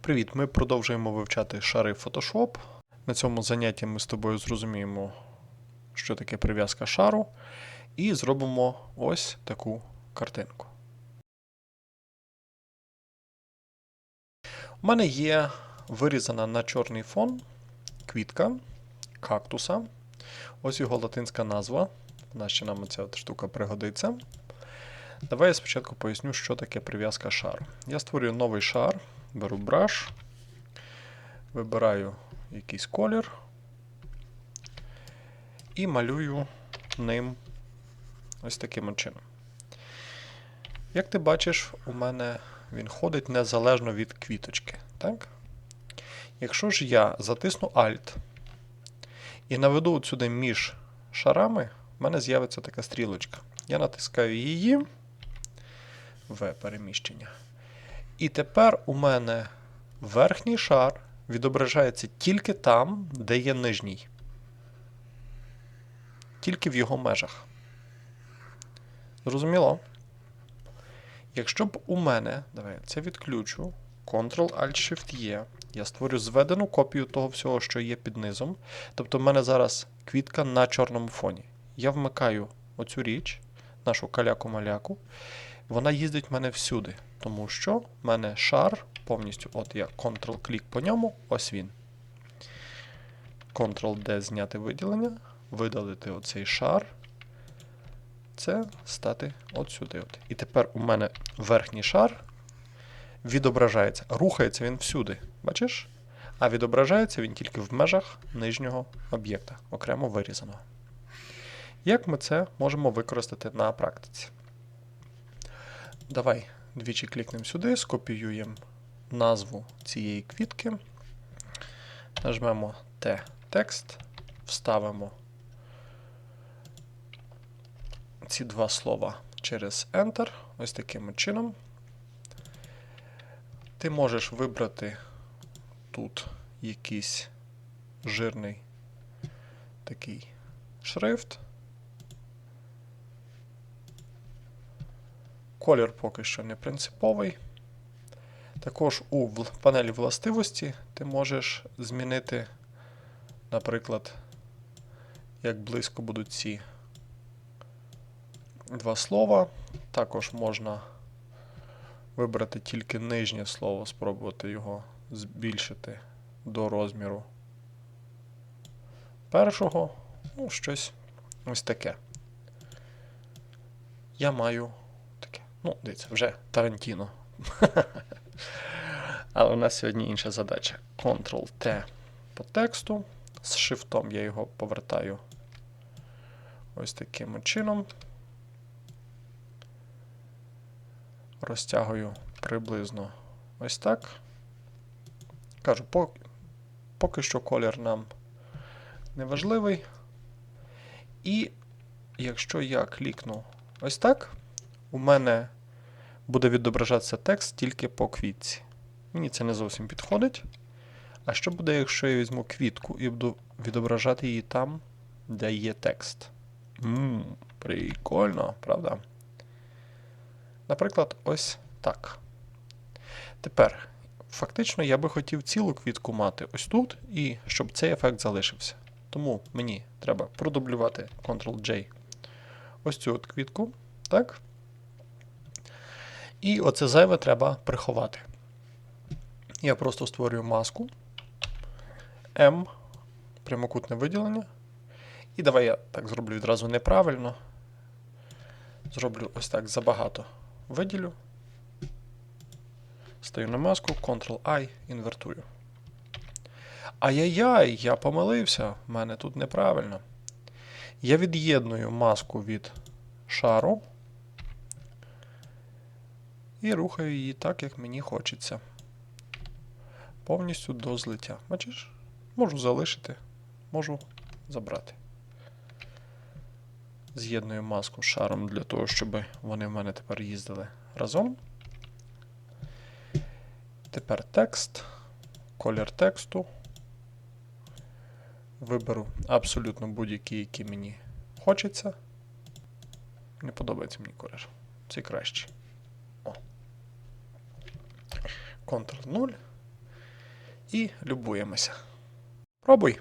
Привіт! Ми продовжуємо вивчати шари Photoshop. На цьому занятті ми з тобою зрозуміємо, що таке прив'язка шару, і зробимо ось таку картинку. У мене є вирізана на чорний фон квітка кактуса. Ось його латинська назва. Нащо нам ця штука пригодиться. Давай я спочатку поясню, що таке прив'язка шару. Я створюю новий шар, беру браш, вибираю якийсь колір і малюю ним ось таким чином. Як ти бачиш, у мене він ходить незалежно від квіточки. Так? Якщо ж я затисну Alt і наведу сюди між шарами, в мене з'явиться така стрілочка. Я натискаю її. В переміщення. І тепер у мене верхній шар відображається тільки там, де є нижній. Тільки в його межах. Зрозуміло? Якщо б у мене, давай це відключу, Ctrl-Alt-Shift-E, я створю зведену копію того всього, що є під низом. Тобто в мене зараз квітка на чорному фоні. Я вмикаю оцю річ, нашу каляку-маляку. Вона їздить в мене всюди, тому що в мене шар повністю, от я Ctrl-клік по ньому, ось він. Ctrl-D зняти виділення, видалити оцей шар. Це стати от сюди. От. І тепер у мене верхній шар відображається. Рухається він всюди. Бачиш? А відображається він тільки в межах нижнього об'єкта, окремо вирізаного. Як ми це можемо використати на практиці? Давай двічі клікнемо сюди, скопіюємо назву цієї квітки, нажмемо Т текст, вставимо ці два слова через Enter, ось таким чином. Ти можеш вибрати тут якийсь жирний такий шрифт. Колір поки що не принциповий. Також у панелі властивості ти можеш змінити, наприклад, як близько будуть ці два слова. Також можна вибрати тільки нижнє слово, спробувати його збільшити до розміру першого. Ну, щось ось таке. Я маю. Ну, дивіться, вже Тарантіно. Але у нас сьогодні інша задача. Ctrl-T по тексту. З шифтом я його повертаю ось таким чином. Розтягую приблизно ось так. Кажу, поки, поки що колір нам не важливий. І якщо я клікну ось так, у мене буде відображатися текст тільки по квітці. Мені це не зовсім підходить. А що буде, якщо я візьму квітку і буду відображати її там, де є текст? Ммм, прикольно, правда? Наприклад, ось так. Тепер, фактично, я би хотів цілу квітку мати ось тут, і щоб цей ефект залишився. Тому мені треба продублювати Ctrl-J ось цю от квітку. Так? І оце зайве треба приховати. Я просто створюю маску M, прямокутне виділення. І давай я так зроблю відразу неправильно. Зроблю ось так забагато виділю. Стаю на маску, Ctrl-I, інвертую. Ай-яй-яй, я помилився, в мене тут неправильно. Я від'єдную маску від шару і рухаю її так, як мені хочеться. Повністю до злиття. Бачиш? Можу залишити, можу забрати. З'єдную маску з шаром для того, щоб вони в мене тепер їздили разом. Тепер текст, колір тексту. Виберу абсолютно будь-який, який мені хочеться. Не подобається мені колір. Цей кращий. Ctrl 0 і любуємося. Пробуй!